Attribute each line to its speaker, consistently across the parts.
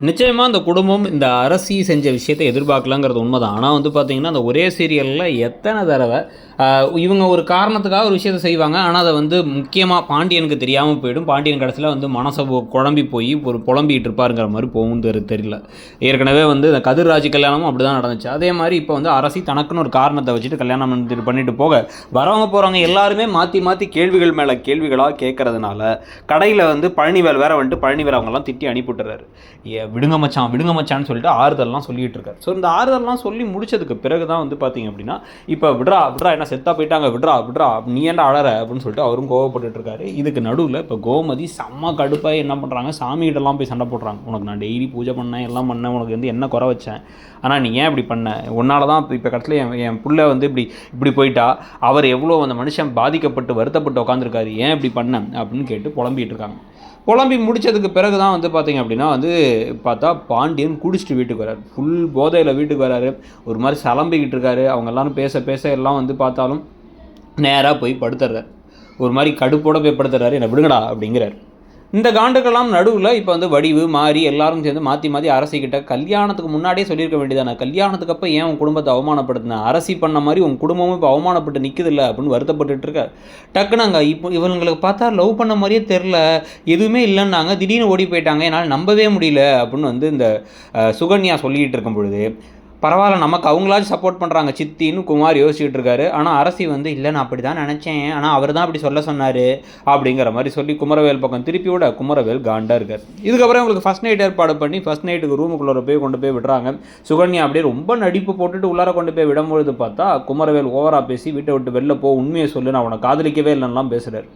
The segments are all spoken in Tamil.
Speaker 1: நிச்சயமாக அந்த குடும்பம் இந்த அரசி செஞ்ச விஷயத்தை எதிர்பார்க்கலாங்கிறது உண்மைதான். ஆனால் வந்து பார்த்திங்கன்னா அந்த ஒரே சீரியலில் எத்தனை தடவை இவங்க ஒரு காரணத்துக்காக ஒரு விஷயத்தை செய்வாங்க. ஆனால் அதை வந்து முக்கியமாக பாண்டியனுக்கு தெரியாமல் போயிடும். பாண்டியன் கடைசியில் வந்து மனசை குழம்பி போய் ஒரு புலம்பிகிட்டு இருப்பாருங்கிற மாதிரி போகும் தெரி- தெரியல. ஏற்கனவே வந்து இந்த கதிர்ராஜ் கல்யாணமும் அப்படி தான் நடந்துச்சு. அதே மாதிரி இப்போ வந்து அரசி தனக்குன்னு ஒரு காரணத்தை வச்சுட்டு கல்யாணம் பண்ணிட்டு- பண்ணிட்டு போக வரவங்க போகிறவங்க எல்லாருமே மாற்றி மாற்றி கேள்விகள் மேலே கேள்விகளாக கேட்கறதுனால கடையில் வந்து பழனிவேல் வேற வந்துட்டு பழனிவேல் அவங்கெல்லாம் திட்டி அனுப்பிவிட்டுறாரு ஏ விடுங்க மச்சான் விடுங்க மச்சான்னு சொல்லிட்டு ஆறுதல்லாம் சொல்லிட்டு இருக்காரு. ஸோ இந்த ஆறுதல்லாம் சொல்லி முடிச்சதுக்கு பிறகு தான் வந்து பார்த்தீங்க அப்படின்னா இப்போ விட்றா விட்றா என்ன செத்தா போயிட்டாங்க விட்றா விட்றா நீ ஏன்டா அழற அப்படின்னு சொல்லிட்டு அவரும் கோவப்பட்டுட்டு இருக்காரு. இதுக்கு நடுவில் இப்போ கோமதி செம்ம கடுப்பாக என்ன பண்ணுறாங்க சாமிகிட்டலாம் போய் சண்டை போடுறாங்க. உனக்கு நான் டெய்லி பூஜை பண்ணேன் எல்லாம் பண்ணேன் உனக்கு வந்து என்ன குறை வச்சேன்? ஆனால் நீ ஏன் இப்படி பண்ண? உன்னால தான் இப்போ கடைசியில் என் என் பிள்ளை வந்து இப்படி இப்படி போயிட்டா. அவர் எவ்வளோ அந்த மனுஷன் பாதிக்கப்பட்டு வருத்தப்பட்டு உட்காந்துருக்காரு ஏன் இப்படி பண்ண? அப்படின்னு கேட்டு புலம்பிட்டு இருக்காங்க. புலம்பி முடித்ததுக்கு பிறகு தான் வந்து பார்த்திங்க அப்படின்னா வந்து பார்த்தா பாண்டியன் குடிச்சிட்டு வீட்டுக்கு வராரு ஃபுல் போதையில் வீட்டுக்கு வராரு ஒரு மாதிரி சலம்பிக்கிட்டு இருக்காரு. அவங்க எல்லாரும் பேச பேச எல்லாம் வந்து பார்த்தாலும் நேராக போய் படுத்துறாரு ஒரு மாதிரி கடுப்போட போய் படுத்துறாரு என்னை விடுங்கடா அப்படிங்கிறார். இந்த காண்டுக்கெல்லாம் நடுவில் இப்போ வந்து வடிவு மாறி எல்லாரும் சேர்ந்து மாற்றி மாற்றி அரசிக்கிட்ட கல்யாணத்துக்கு முன்னாடியே சொல்லியிருக்க வேண்டியதானே? கல்யாணத்துக்கு அப்போ ஏன் உன் குடும்பத்தை அவமானப்படுத்தின? அரசி பண்ண மாதிரி உன் குடும்பமும் இப்போ அவமானப்பட்டு நிற்குதில்ல அப்படின்னு வருத்தப்பட்டுட்டு இருக்க. டக்குன்னு அங்கே இப்போ இவங்களுக்கு பார்த்தா லவ் பண்ண மாதிரியே தெரில எதுவுமே இல்லைன்னாங்க. திடீர்னு ஓடி போயிட்டாங்க. என்னால் நம்பவே முடியல அப்படின்னு வந்து இந்த சுகன்யா சொல்லிக்கிட்டு இருக்கும் பொழுது பரவாயில்ல நமக்கு அவங்களாச்சும் சப்போர்ட் பண்ணுறாங்க சித்தின்னு குமார் யோசிச்சுட்டு இருக்காரு. ஆனால் அரசி வந்து இல்லை நான் அப்படி தான் நினச்சேன். ஆனால் அவர் தான் அப்படி சொல்ல சொன்னார். அப்படிங்கிற மாதிரி சொல்லி குமரவேல் பக்கம் திருப்பி விட குமரவேல் காண்டாக இருக்கார். இதுக்கப்புறம் உங்களுக்கு ஃபஸ்ட் நைட் ஏற்பாடு பண்ணி ஃபஸ்ட் நைட்டுக்கு ரூமுக்குள்ளே போய் கொண்டு போய் விடுறாங்க. சுகன்யா அப்படியே ரொம்ப நடிப்பு போட்டுட்டு உள்ளார கொண்டு போய் விடும்பொழுது பார்த்தா குமரவேல் ஓவராக பேசி வீட்டை விட்டு வெளில போ உண்மையை சொல்லு நான் அவனை காதலிக்கவே இல்லைன்னுலாம் பேசுகிறார்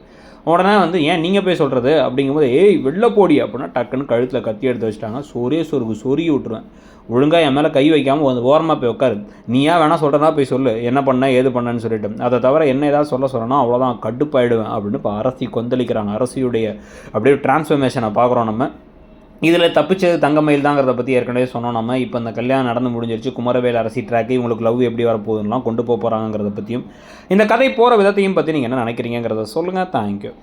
Speaker 1: உடனே வந்து ஏன் நீங்கள் போய் சொல்கிறது அப்படிங்கும்போது ஏய் வெளில போடி அப்படின்னா டக்குன்னு கழுத்தில் கத்தி எடுத்து வச்சிட்டாங்க. சொரே சொருகு சொருகி விட்டுருவேன். ஒழுங்காக என் மேலே கை வைக்காமல் வந்து ஓரமாக போய் உட்காரு. நீயா வேணால் சொல்கிறனா போய் சொல்லு. என்ன பண்ண ஏது பண்ணேன்னு சொல்லிட்டு. அதை தவிர என்ன ஏதாவது சொல்ல சொல்லணும் அவ்வளோதான் கடுப்பாயிடுவேன் அப்படின்னு இப்போ அரசி கொந்தளிக்கிறாங்க. அரசியுடைய அப்படியே டிரான்ஸ்ஃபர்மேஷனை பார்க்குறோம் நம்ம. இதில் தப்பிச்சது தங்கமயில் தாங்கிறத பற்றி ஏற்கனவே சொன்னோம் நம்ம. இப்போ இந்த கல்யாணம் நடந்து முடிஞ்சிருச்சு. குமரவேல் அரசி ட்ராக்கு இவங்களுக்கு லவ் எப்படி வரப்போகுதுலாம் கொண்டு போக போகிறாங்கிறத பற்றியும் இந்த கதை போகிற விதத்தையும் பற்றி நீங்கள் என்ன நினைக்கிறீங்கிறத சொல்லுங்கள் தேங்க்யூ